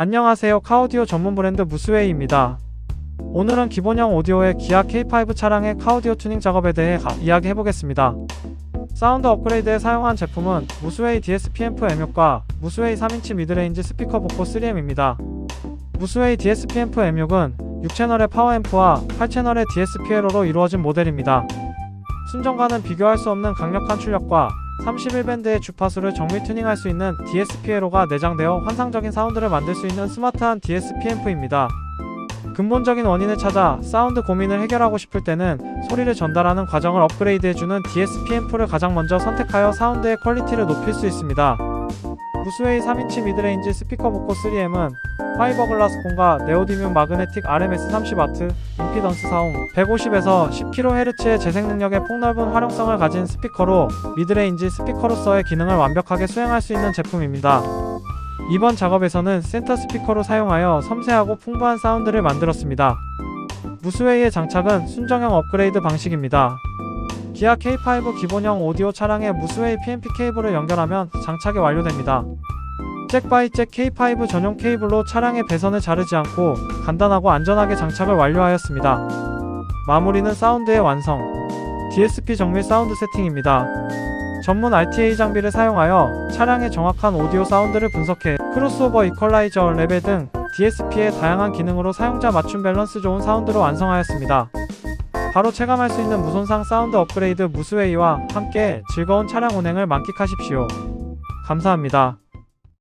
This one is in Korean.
안녕하세요. 카오디오 전문 브랜드 무스웨이입니다. 오늘은 기본형 오디오의 기아 K5 차량의 카오디오 튜닝 작업에 대해 가- 이야기해보겠습니다. 사운드 업그레이드에 사용한 제품은 무스웨이 DSPM-F M6과 무스웨이 3인치 미드레인지 스피커 보코 3M입니다. 무스웨이 DSPM-F M6은 6채널의 파워앰프와 8채널의 DSPLO로 이루어진 모델입니다. 순정과는 비교할 수 없는 강력한 출력과 31밴드의 주파수를 정밀 튜닝할 수 있는 DSPLO가 내장되어 환상적인 사운드를 만들 수 있는 스마트한 DSP앰프입니다. 근본적인 원인을 찾아 사운드 고민을 해결하고 싶을 때는 소리를 전달하는 과정을 업그레이드해주는 DSP앰프를 가장 먼저 선택하여 사운드의 퀄리티를 높일 수 있습니다. 무스웨이 3인치 미드레인지 스피커 보코 3M은 파이버글라스 콘과 네오디뮴 마그네틱 RMS 30W, 임피던스 사움 150에서 10kHz의 재생 능력의 폭넓은 활용성을 가진 스피커로 미드레인지 스피커로서의 기능을 완벽하게 수행할 수 있는 제품입니다. 이번 작업에서는 센터 스피커로 사용하여 섬세하고 풍부한 사운드를 만들었습니다. 무스웨이의 장착은 순정형 업그레이드 방식입니다. 기아 K5 기본형 오디오 차량에 무스웨이 PMP 케이블을 연결하면 장착이 완료됩니다. 잭 바이 잭 K5 전용 케이블로 차량의 배선을 자르지 않고 간단하고 안전하게 장착을 완료하였습니다. 마무리는 사운드의 완성. DSP 정밀 사운드 세팅입니다. 전문 RTA 장비를 사용하여 차량의 정확한 오디오 사운드를 분석해 크로스오버 이퀄라이저 레벨 등 DSP의 다양한 기능으로 사용자 맞춤 밸런스 좋은 사운드로 완성하였습니다. 바로 체감할 수 있는 무손상 사운드 업그레이드 무스웨이와 함께 즐거운 차량 운행을 만끽하십시오. 감사합니다.